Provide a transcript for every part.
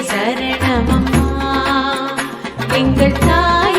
சரணமம்மா. எங்கள் தாய்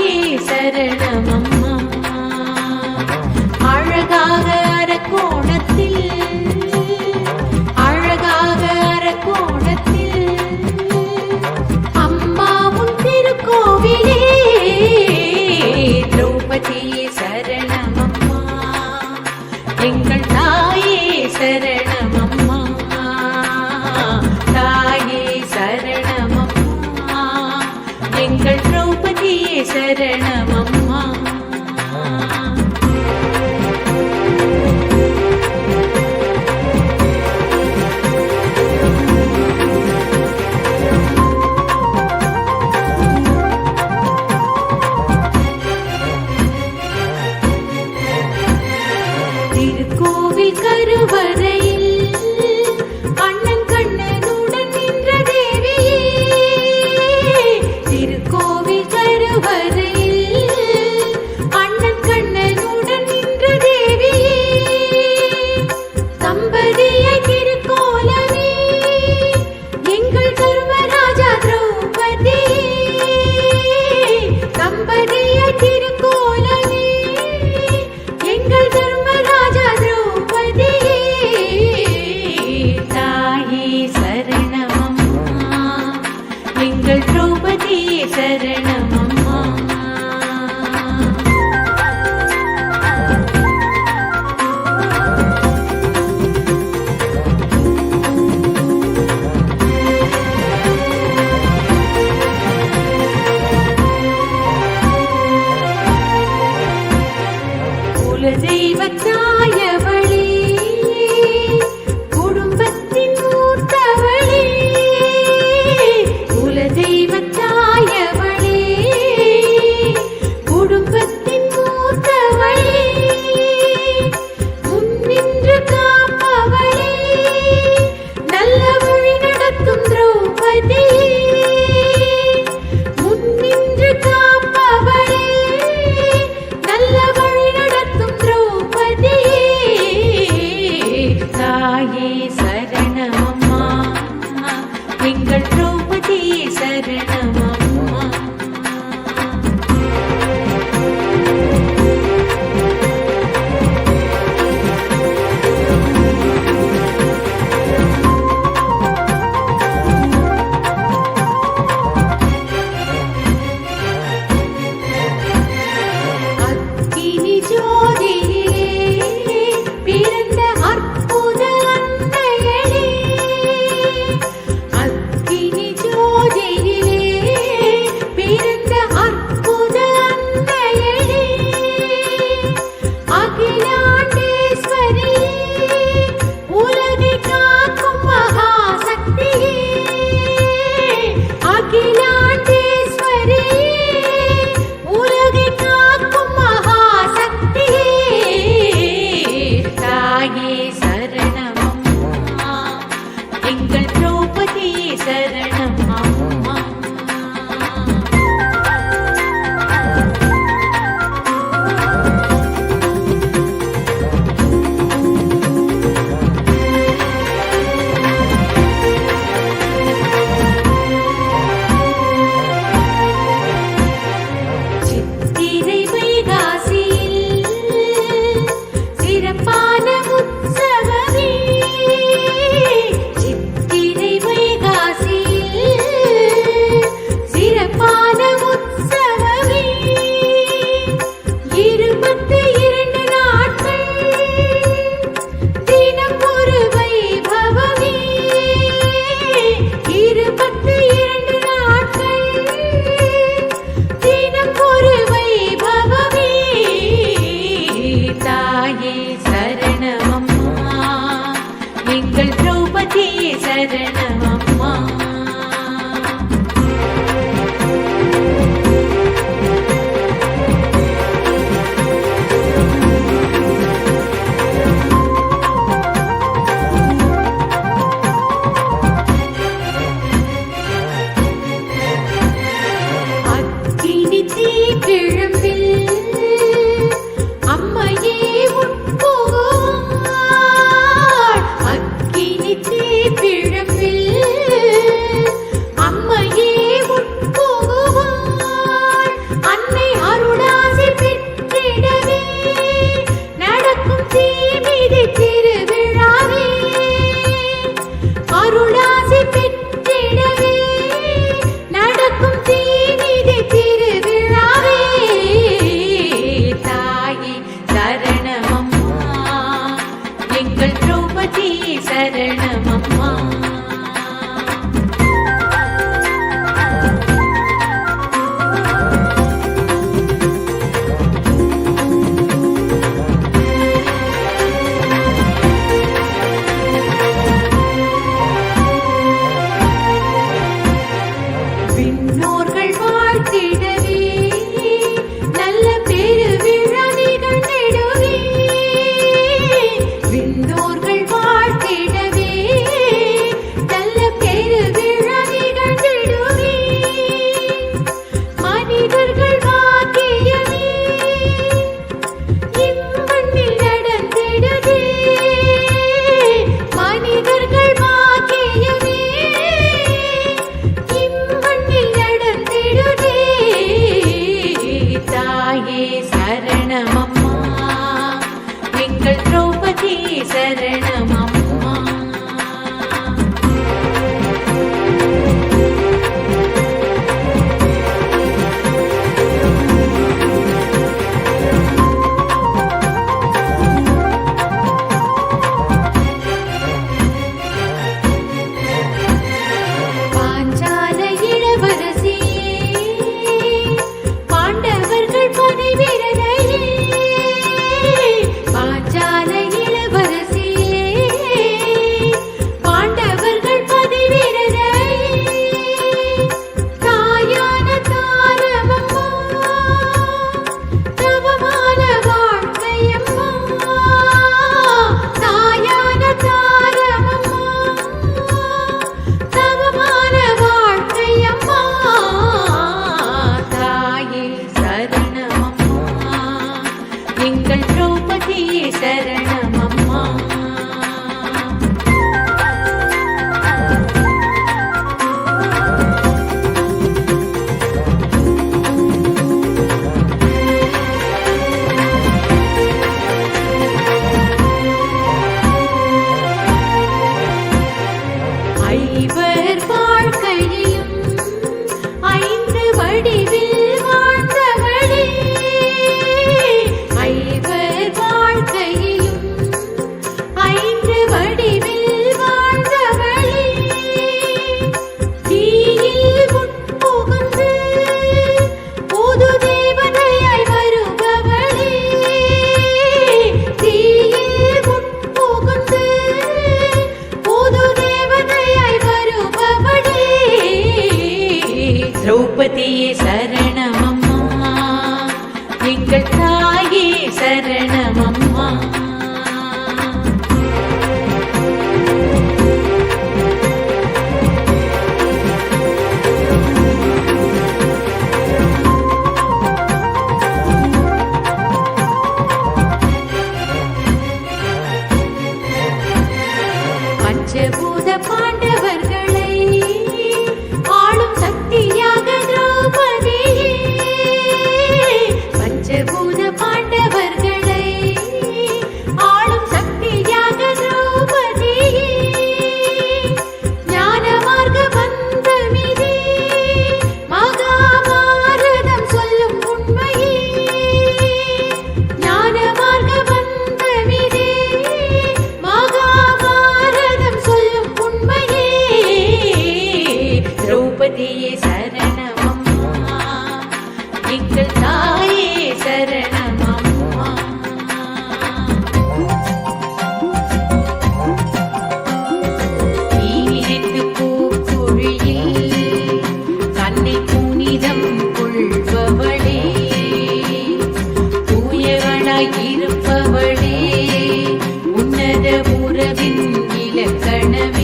உறவின் இலக்கணம்.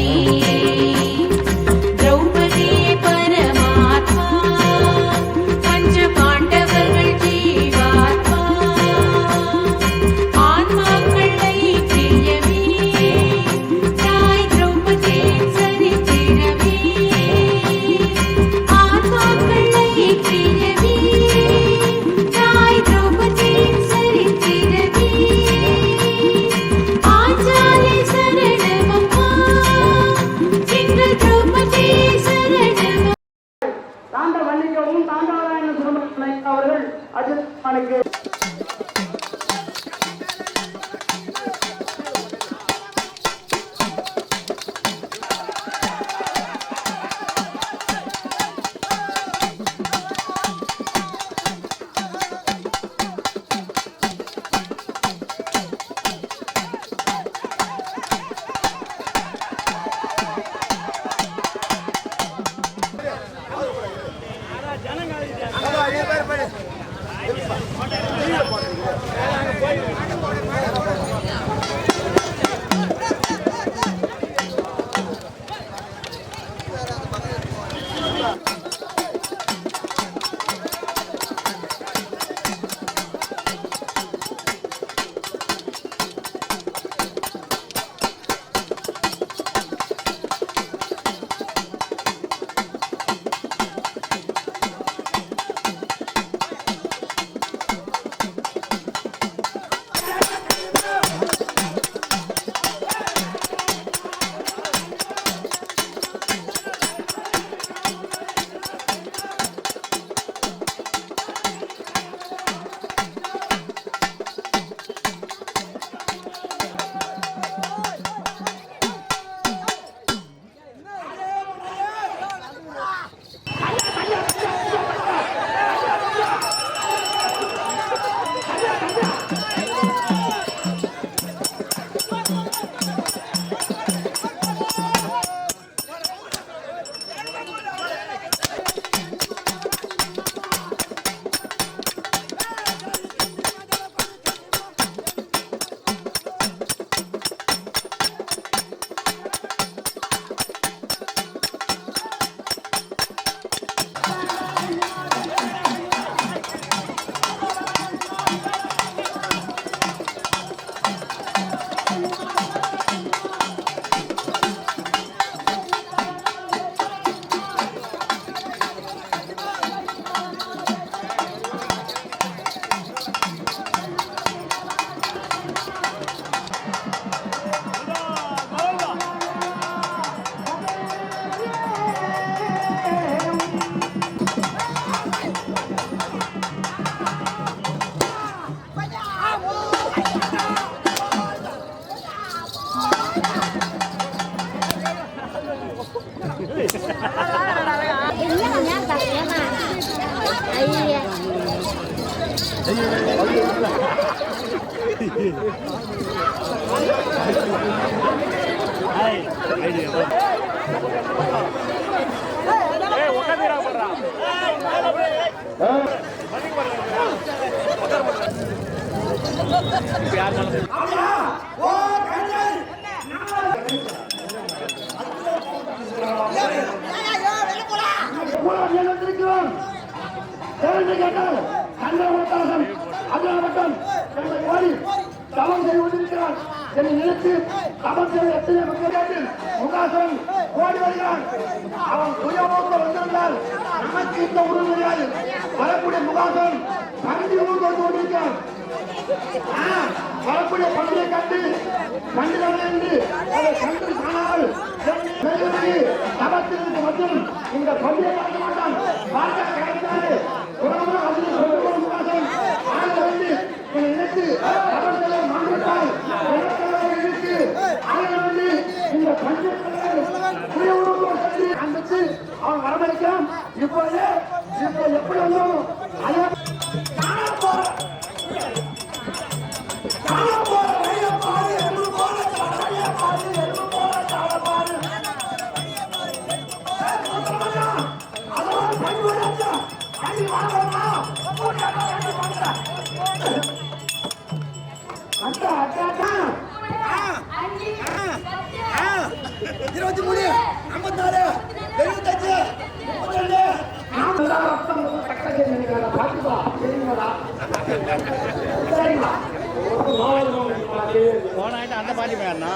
போட்டு தெரிந்து கேட்டால் கண்ண ஒட்டாசம் அதிகாரட்டம் என்ற கோரி தவம் செய்து கொண்டிருக்கிறார் என்னை நினைத்து தவம் செய்த எத்தனை மக்கள் முகாசன் ஓடி வருகிறான் அவன் சுயமோக்க வந்திருந்தால் நமக்கு இந்த உணவு கிடையாது. வரக்கூடிய முகாசன் பந்தி உணவு வந்து கொண்டிருக்கிறான் வரக்கூடிய கண்டு என்று அதை கண்டு காணாமல் மட்டும் இந்த பந்தியை பார்க்க மாட்டான் அமெரிக்கம் இப்போது இப்போ எப்படி வந்தோம்? இருபத்தி மூணு ஐம்பத்தி எழுபத்தி போன ஆயிட்டு அந்த பாட்டி போயிடனா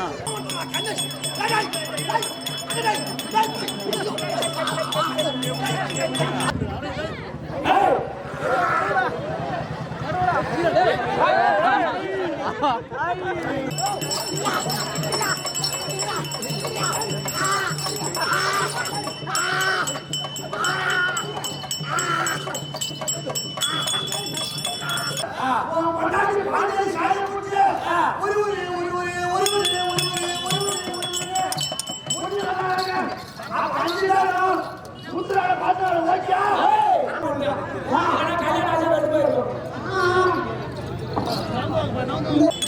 No, no, no.